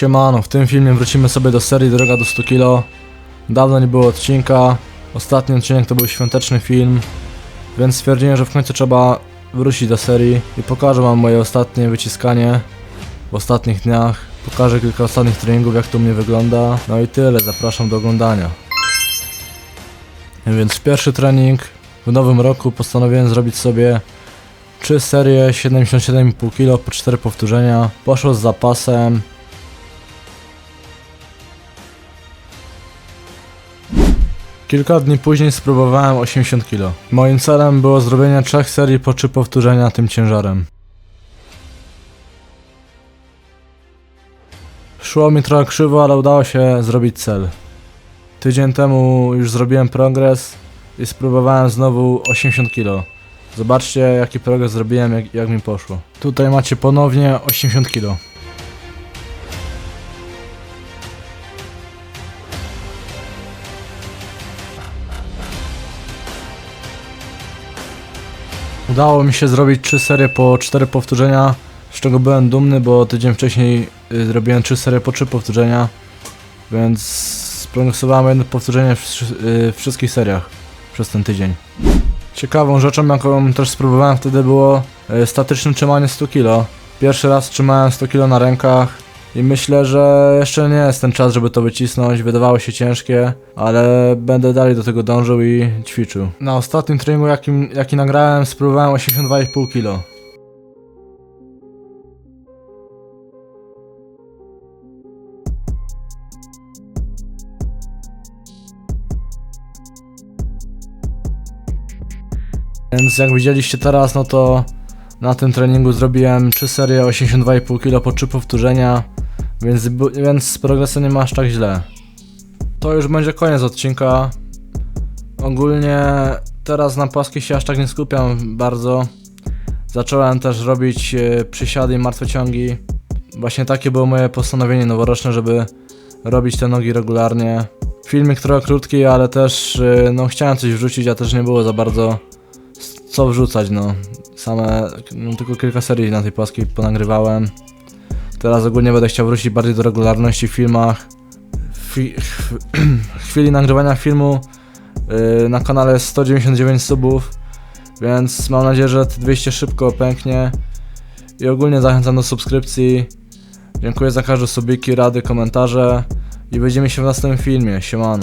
Siemano, w tym filmie wrócimy sobie do serii Droga do 100 kilo. Dawno nie było odcinka. Ostatni odcinek to był świąteczny film. Więc stwierdziłem, że w końcu trzeba wrócić do serii i pokażę wam moje ostatnie wyciskanie w ostatnich dniach. Pokażę kilka ostatnich treningów, jak to u mnie wygląda. No i tyle, zapraszam do oglądania. Więc pierwszy trening w nowym roku postanowiłem zrobić sobie 3 serie 77,5 kg po 4 powtórzenia. Poszło z zapasem. Kilka dni później spróbowałem 80 kg. Moim celem było zrobienie 3 serii po 3 powtórzenia tym ciężarem. Szło mi trochę krzywo, ale udało się zrobić cel. Tydzień temu już zrobiłem progres i spróbowałem znowu 80 kg. Zobaczcie jaki progres zrobiłem, jak, jak mi poszło. Tutaj macie ponownie 80 kg. Udało mi się zrobić 3 serie po 4 powtórzenia, z czego byłem dumny, bo tydzień wcześniej y, zrobiłem 3 serie po 3 powtórzenia, więc sprogresowałem jedno powtórzenie w, y, w wszystkich seriach przez ten tydzień. Ciekawą rzeczą, jaką też spróbowałem wtedy było y, statyczne trzymanie 100 kg. Pierwszy raz trzymałem 100 kg na rękach i myślę, że jeszcze nie jest ten czas, żeby to wycisnąć. Wydawało się ciężkie, ale będę dalej do tego dążył i ćwiczył. Na ostatnim treningu, jakim, jaki nagrałem, spróbowałem 82,5 kg. Więc jak widzieliście teraz, no to na tym treningu zrobiłem 3 serie 82,5 kg po 3 powtórzenia, więc, więc z progresem nie ma aż tak źle. To już będzie koniec odcinka. Ogólnie teraz na płaskiej się aż tak nie skupiam bardzo. Zacząłem też robić e, przysiady i martwe ciągi. Właśnie takie było moje postanowienie noworoczne, żeby robić te nogi regularnie. Filmik trochę krótki, ale też e, no chciałem coś wrzucić, a też nie było za bardzo co wrzucać, no. Same, no, tylko kilka serii na tej płaskiej ponagrywałem. Teraz ogólnie będę chciał wrócić bardziej do regularności w filmach. W chwi- w chwili nagrywania filmu yy, na kanale jest 199 subów, więc mam nadzieję, że te 200 szybko pęknie. I ogólnie zachęcam do subskrypcji. Dziękuję za każde subiki, rady, komentarze. I widzimy się w następnym filmie. Siemano.